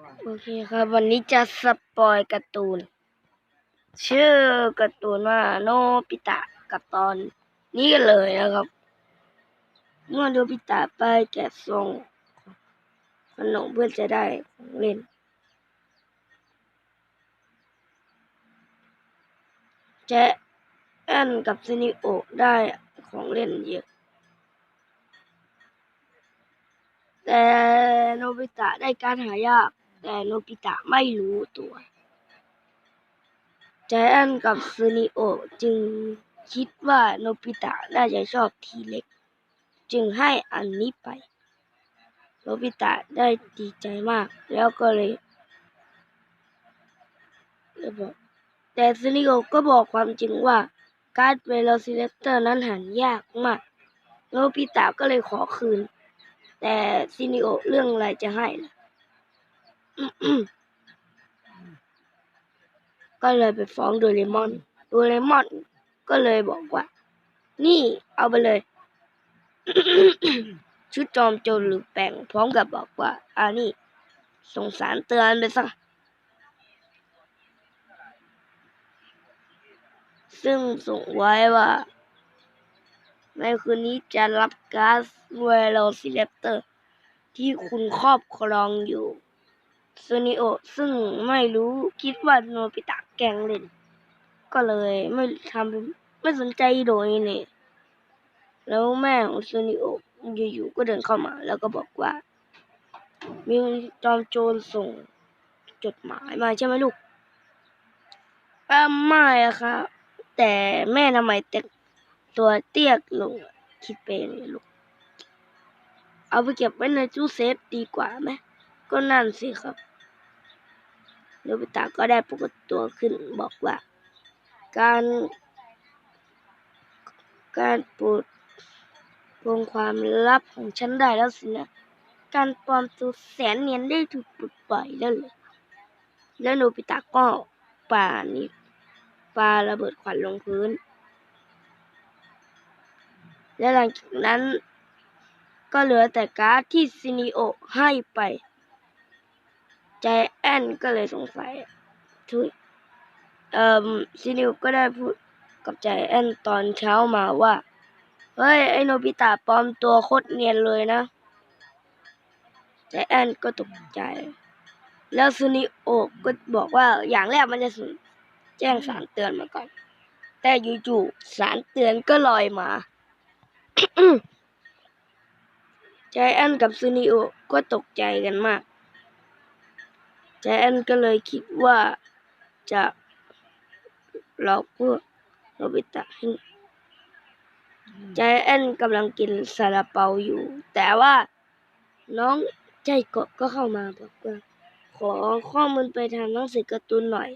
โอเคครับ วันนี้จะสปอยการ์ตูน ชื่อการ์ตูนว่าโนบิตะกับตอนนี้กันเลยนะครับ เมื่อโนบิตะไปแกะส่งขนมเพื่อจะได้ของเล่นแจ๊แอนกับซินิโอได้ของเล่นเยอะ แต่โนบิตะได้การหายาก แต่โนบิตะไม่รู้ตัวใจแอนกับซูนิโอจึงคิดว่าโนบิตะน่าจะชอบทีเล็ก จึงให้อันนี้ไป โนบิตะได้ดีใจมาก แล้วก็เลยบอกแต่ซูนิโอก็บอกความจริงว่าการ์ดเวโรซิเลเตอร์นั้นหายากมาก โนบิตะก็เลยขอคืน แต่ซินิโอเรื่องอะไรจะให้ล่ะ ก็เลยไปฟ้องโดเรมอน โดเรมอนก็เลยบอกว่า นี่เอาไปเลย ชุดจอมโจรหรือแปลงพร้อมกับบอกว่า อ่านี่ สงสารเตือนไปซะซึ่งส่งไว้ว่า ในคืนนี้จะรับก๊าซเวโรซิเลปเตอร์ ที่คุณครอบครองอยู่ ซูนิโอซึ่งไม่รู้คิดว่าโนบิตะแกงเล่น ก็เลยไม่ทำไม่สนใจโดยนี่แล้วแม่ของซูนิโออยู่ๆก็เดินเข้ามา แล้วก็บอกว่า มีจอมโจรส่งจดหมายมาใช่ไหมลูกเออไม่อะครับ แต่แม่ทำไมแต่งตัวเตี้ยลงคิดเป็นลูก เอาไปเก็บไว้ในตู้เซฟดีกว่าไหมก็นั่นสิครับ โนบิตะก็ได้ปรากฏตัวขึ้นบอกว่า การ การปลดปรงความลับของฉันได้แล้วสินะ การปลอมตัวแสนเนียนได้ถูกปลดปล่อยแล้วเลยแล้วโนบิตะก็ปานี่ปาระเบิดขวัญลงพื้น และหลังจากนั้นก็เหลือแต่การ์ดที่ซินิโอให้ไป ใจแอนก็เลยสงสัยทุยเอ่อซินิโอก็ได้พูดกับใจแอนตอนเช้ามาว่า เฮ้ย ไอโนบิตะปลอมตัวโคตรเนียนเลยนะ ใจแอนก็ตกใจ แล้วซูนิโอก็บอกว่าอย่างแรกมันจะแจ้งสารเตือนมาก่อน แต่อยู่ๆสารเตือนก็ลอยมาใจแอนกับซูนิโอก็ตกใจกันมาก ใจแอนก็เลยคิดว่าจะหลอกพวกโนบิตะให้ใจแอนกำลังกินซาลาเปาอยู่ แต่ว่าน้องใจเกาะก็เข้ามาบอกว่าขอข้อมูลไปทางหนังสือการ์ตูนหน่อย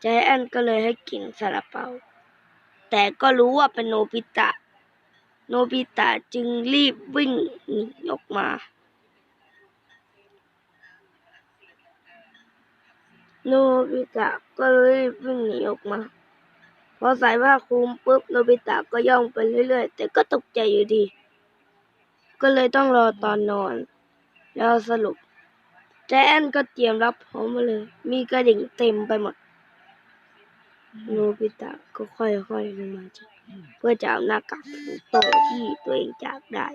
ใจแอนก็เลยให้กินซาลาเปา แต่ก็รู้ว่าเป็นโนบิตะ โนบิตะจึงรีบวิ่งหนีออกมา โนบิตะก็รีบวิ่งหนีออกมา พอใส่ผ้าคลุมปุ๊บโนบิตะก็ย่องไปเรื่อยๆ แต่ก็ตกใจอยู่ดี ก็เลยต้องรอตอนนอน แล้วสรุปแจนก็เตรียมรับพร้อมมาเลย มีกระดิ่งเต็มไปหมด โนบิตะก็ค่อยๆลงมาจากเพื่อจะเอาหน้ากากสิงโตที่ตัวเองจากได้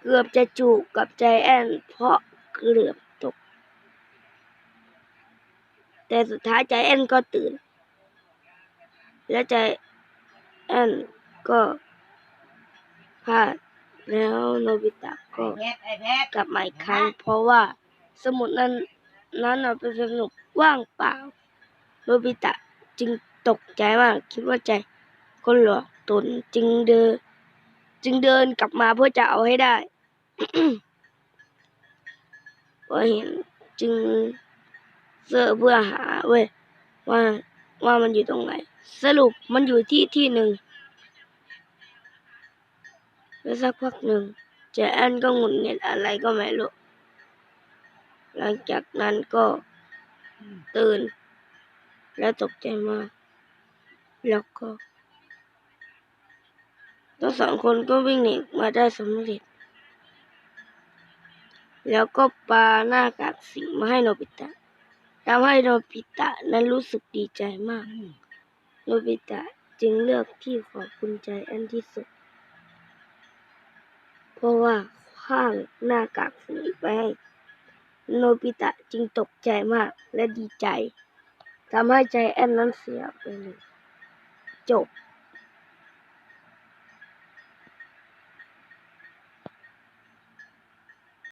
เกือบจะจูบกับใจแอนเพราะเกือบตก แต่สุดท้ายใจแอนก็ตื่น และใจแอนก็พลาดแล้วโนบิตะก็กลับมาอีกครั้ง เพราะว่าสมุดนั้นนั้นเป็นสมุดว่างเปล่าโนบิตะจึงตกใจมากคิดว่าใจคนหลอกตนจึงเดิน จึงเดินกลับมาเพื่อจะเอาให้ได้พอเห็นจึง เสื้อเพื่อหาเว้ยว่าว่ามันอยู่ตรงไหน สรุปมันอยู่ที่ที่หนึ่งแล้วสักพักหนึ่งเจแอนก็หงุดหงิดอะไรก็ไม่รู้หลังจากนั้นก็ตื่น แล้วตกใจมาก แล้วก็ทั้งสองคนก็วิ่งหนีมาได้สำเร็จ แล้วก็ปาหน้ากากสีมาให้โนบิตะ ทำให้โนบิตะนั้นรู้สึกดีใจมาก โนบิตะจึงเลือกที่ขอบคุณใจแอนที่สุด เพราะว่าคว้างหน้ากากสีไปให้โนบิตะจึงตกใจมากและดีใจทำให้ใจแอนนั้นเสียไปเลยจบ